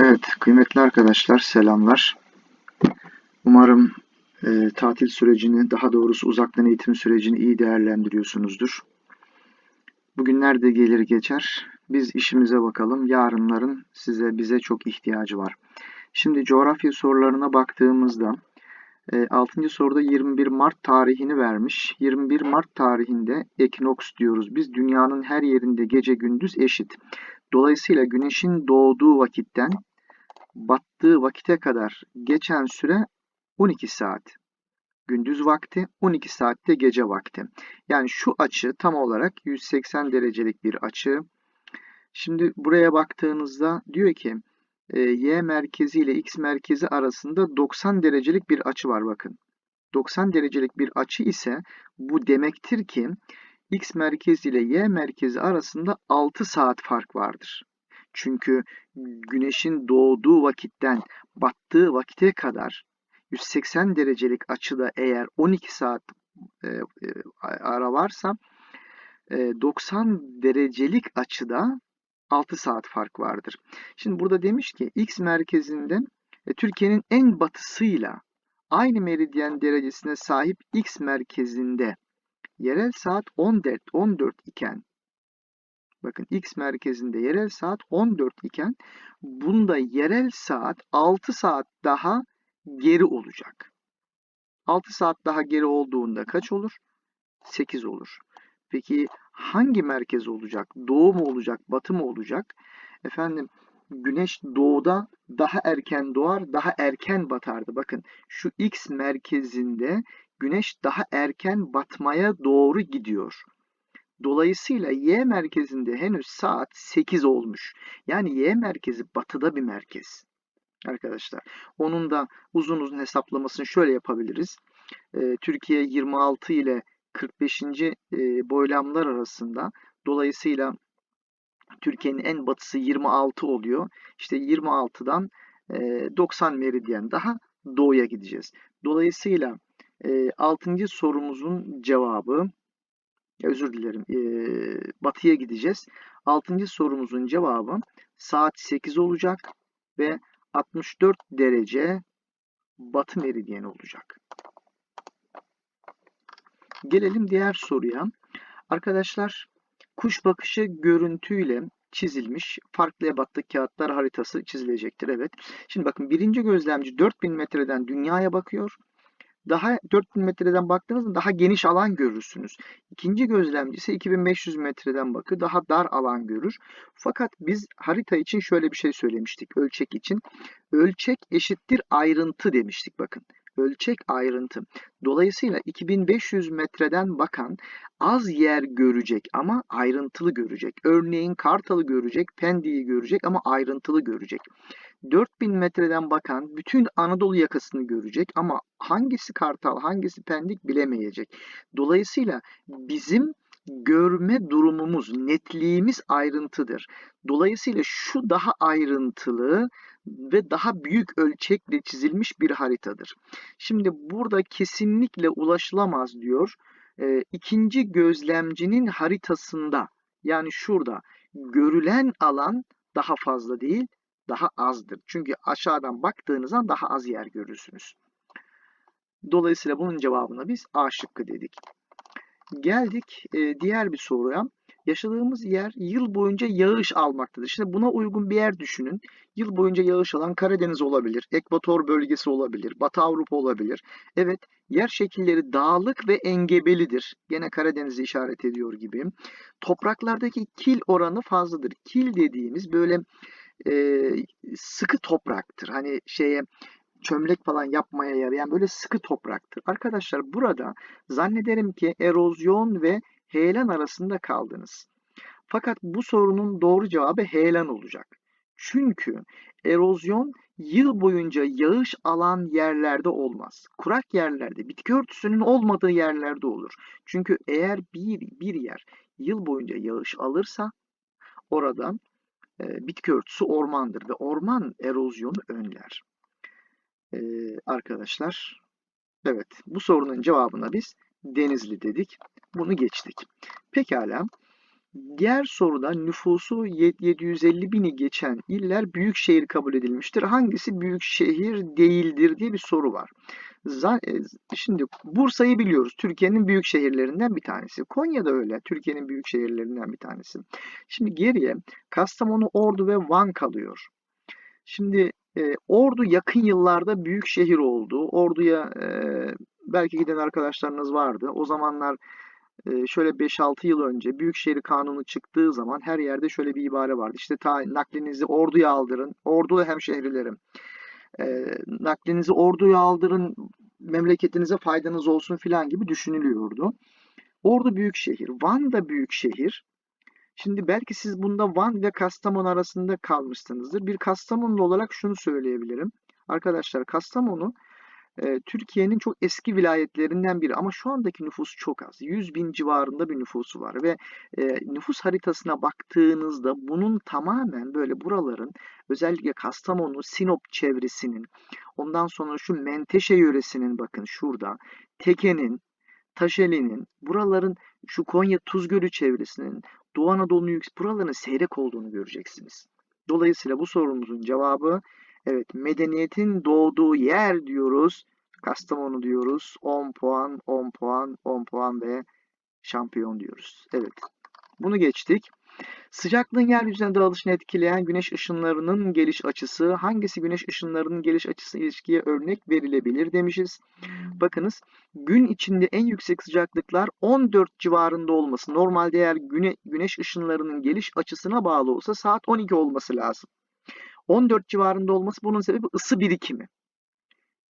Evet, kıymetli arkadaşlar selamlar. Umarım e, tatil sürecini, daha doğrusu uzaktan eğitim sürecini iyi değerlendiriyorsunuzdur. Bugünler de gelir geçer. Biz işimize bakalım. Yarınların size bize çok ihtiyacı var. Şimdi coğrafya sorularına baktığımızda e, 6. soruda 21 Mart tarihini vermiş. 21 Mart tarihinde ekinoks diyoruz. Biz dünyanın her yerinde gece gündüz eşit. Dolayısıyla güneşin doğduğu vakitten battığı vakite kadar geçen süre 12 saat. Gündüz vakti, 12 saatte gece vakti. Yani şu açı tam olarak 180 derecelik bir açı. Şimdi buraya baktığınızda diyor ki e, y merkezi ile x merkezi arasında 90 derecelik bir açı var bakın. 90 derecelik bir açı ise bu demektir ki x merkezi ile y merkezi arasında 6 saat fark vardır. Çünkü güneşin doğduğu vakitten battığı vakite kadar 180 derecelik açıda eğer 12 saat e, e, ara varsa e, 90 derecelik açıda 6 saat fark vardır. Şimdi burada demiş ki X merkezinde e, Türkiye'nin en batısıyla aynı meridyen derecesine sahip X merkezinde yerel saat 14 14 iken bakın X merkezinde yerel saat 14 iken bunda yerel saat 6 saat daha geri olacak. 6 saat daha geri olduğunda kaç olur? 8 olur. Peki hangi merkez olacak? Doğu mu olacak, batı mı olacak? Efendim güneş doğuda daha erken doğar, daha erken batardı. Bakın şu X merkezinde güneş daha erken batmaya doğru gidiyor. Dolayısıyla Y merkezinde henüz saat 8 olmuş. Yani Y merkezi batıda bir merkez. Arkadaşlar. Onun da uzun uzun hesaplamasını şöyle yapabiliriz. Ee, Türkiye 26 ile 45. E, boylamlar arasında. Dolayısıyla Türkiye'nin en batısı 26 oluyor. İşte 26'dan 90 e, meridyen daha doğuya gideceğiz. Dolayısıyla 6. E, sorumuzun cevabı özür dilerim batıya gideceğiz. 6. sorumuzun cevabı saat 8 olacak ve 64 derece batı meridyeni olacak. Gelelim diğer soruya. Arkadaşlar kuş bakışı görüntüyle çizilmiş farklı ebatlı kağıtlar haritası çizilecektir. Evet. Şimdi bakın birinci gözlemci 4000 metreden dünyaya bakıyor. Daha 4000 metreden baktığınızda daha geniş alan görürsünüz. İkinci gözlemci ise 2500 metreden bakıyor. Daha dar alan görür. Fakat biz harita için şöyle bir şey söylemiştik ölçek için. Ölçek eşittir ayrıntı demiştik bakın ölçek ayrıntı. Dolayısıyla 2500 metreden bakan az yer görecek ama ayrıntılı görecek. Örneğin Kartal'ı görecek, Pendik'i görecek ama ayrıntılı görecek. 4000 metreden bakan bütün Anadolu yakasını görecek ama hangisi Kartal, hangisi Pendik bilemeyecek. Dolayısıyla bizim görme durumumuz, netliğimiz ayrıntıdır. Dolayısıyla şu daha ayrıntılı ve daha büyük ölçekle çizilmiş bir haritadır. Şimdi burada kesinlikle ulaşılamaz diyor. E, ikinci gözlemcinin haritasında yani şurada görülen alan daha fazla değil, daha azdır. Çünkü aşağıdan baktığınızda daha az yer görürsünüz. Dolayısıyla bunun cevabına biz A şıkkı dedik. Geldik e, diğer bir soruya. Yaşadığımız yer yıl boyunca yağış almaktadır. Şimdi buna uygun bir yer düşünün. Yıl boyunca yağış alan Karadeniz olabilir, Ekvator bölgesi olabilir, Batı Avrupa olabilir. Evet, yer şekilleri dağlık ve engebelidir. Gene Karadeniz'i işaret ediyor gibi. Topraklardaki kil oranı fazladır. Kil dediğimiz böyle e, sıkı topraktır. Hani şeye çömlek falan yapmaya yarayan böyle sıkı topraktır. Arkadaşlar burada zannederim ki erozyon ve heyelan arasında kaldınız. Fakat bu sorunun doğru cevabı heyelan olacak. Çünkü erozyon yıl boyunca yağış alan yerlerde olmaz. Kurak yerlerde, bitki örtüsünün olmadığı yerlerde olur. Çünkü eğer bir, bir yer yıl boyunca yağış alırsa oradan bitki örtüsü ormandır ve orman erozyonu önler. E, arkadaşlar, evet bu sorunun cevabına biz Denizli dedik. Bunu geçtik. Pekala. Diğer soruda nüfusu 750 bini geçen iller büyük şehir kabul edilmiştir. Hangisi büyük şehir değildir diye bir soru var. E, şimdi Bursa'yı biliyoruz. Türkiye'nin büyük şehirlerinden bir tanesi. Konya da öyle. Türkiye'nin büyük şehirlerinden bir tanesi. Şimdi geriye Kastamonu, Ordu ve Van kalıyor. Şimdi e, Ordu yakın yıllarda büyük şehir oldu. Ordu'ya e, belki giden arkadaşlarınız vardı. O zamanlar şöyle 5-6 yıl önce Büyükşehir Kanunu çıktığı zaman her yerde şöyle bir ibare vardı. İşte ta, naklinizi Ordu'ya aldırın. Ordulu hemşehrilerim. E, naklinizi Ordu'ya aldırın. Memleketinize faydanız olsun filan gibi düşünülüyordu. Ordu büyük şehir. Van da büyük şehir. Şimdi belki siz bunda Van ve Kastamonu arasında kalmışsınızdır. Bir Kastamonlu olarak şunu söyleyebilirim. Arkadaşlar Kastamonu Türkiye'nin çok eski vilayetlerinden biri ama şu andaki nüfus çok az. 100 bin civarında bir nüfusu var ve e, nüfus haritasına baktığınızda bunun tamamen böyle buraların özellikle Kastamonu, Sinop çevresinin ondan sonra şu Menteşe yöresinin bakın şurada Teke'nin, Taşeli'nin, buraların şu Konya Tuzgölü çevresinin, Doğu Anadolu'nun buraların seyrek olduğunu göreceksiniz. Dolayısıyla bu sorumuzun cevabı evet medeniyetin doğduğu yer diyoruz. Kastamonu diyoruz. 10 puan, 10 puan, 10 puan ve şampiyon diyoruz. Evet. Bunu geçtik. Sıcaklığın yeryüzüne dağılışını etkileyen güneş ışınlarının geliş açısı hangisi güneş ışınlarının geliş açısı ilişkiye örnek verilebilir demişiz. Bakınız gün içinde en yüksek sıcaklıklar 14 civarında olması. Normalde eğer güne, güneş ışınlarının geliş açısına bağlı olsa saat 12 olması lazım. 14 civarında olması bunun sebebi ısı birikimi.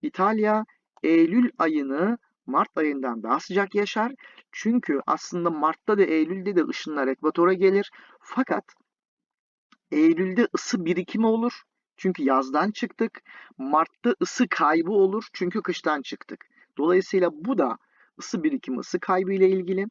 İtalya Eylül ayını Mart ayından daha sıcak yaşar. Çünkü aslında Mart'ta da Eylül'de de ışınlar ekvatora gelir. Fakat Eylül'de ısı birikimi olur. Çünkü yazdan çıktık. Mart'ta ısı kaybı olur. Çünkü kıştan çıktık. Dolayısıyla bu da ısı birikimi, ısı kaybı ile ilgili.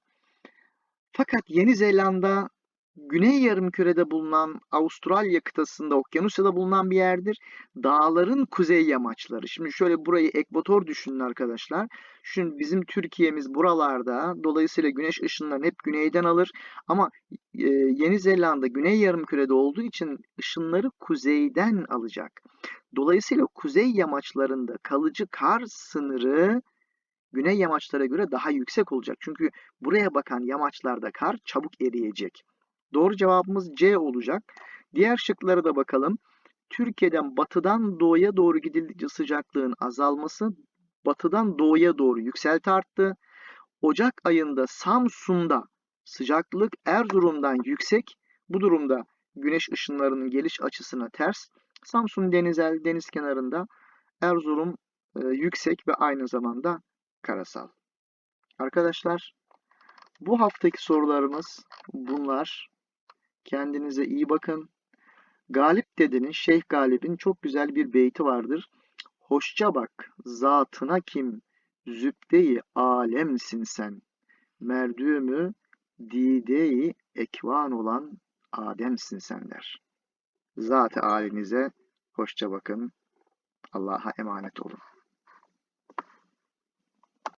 Fakat Yeni Zelanda Güney yarımkürede bulunan Avustralya kıtasında Okyanusya'da bulunan bir yerdir. Dağların kuzey yamaçları. Şimdi şöyle burayı ekvator düşünün arkadaşlar. Şimdi bizim Türkiye'miz buralarda. Dolayısıyla güneş ışınlarını hep güneyden alır. Ama e, Yeni Zelanda güney yarımkürede olduğu için ışınları kuzeyden alacak. Dolayısıyla kuzey yamaçlarında kalıcı kar sınırı güney yamaçlara göre daha yüksek olacak. Çünkü buraya bakan yamaçlarda kar çabuk eriyecek. Doğru cevabımız C olacak. Diğer şıklara da bakalım. Türkiye'den batıdan doğuya doğru gidildikçe sıcaklığın azalması batıdan doğuya doğru yükselti arttı. Ocak ayında Samsun'da sıcaklık Erzurum'dan yüksek. Bu durumda güneş ışınlarının geliş açısına ters. Samsun denizel deniz kenarında Erzurum e, yüksek ve aynı zamanda karasal. Arkadaşlar bu haftaki sorularımız bunlar. Kendinize iyi bakın. Galip dedenin, Şeyh Galip'in çok güzel bir beyti vardır. Hoşça bak, zatına kim, zübdeyi alemsin sen. Merdümü dideyi ekvan olan Ademsin sen der. Zat-ı halinize hoşça bakın. Allah'a emanet olun.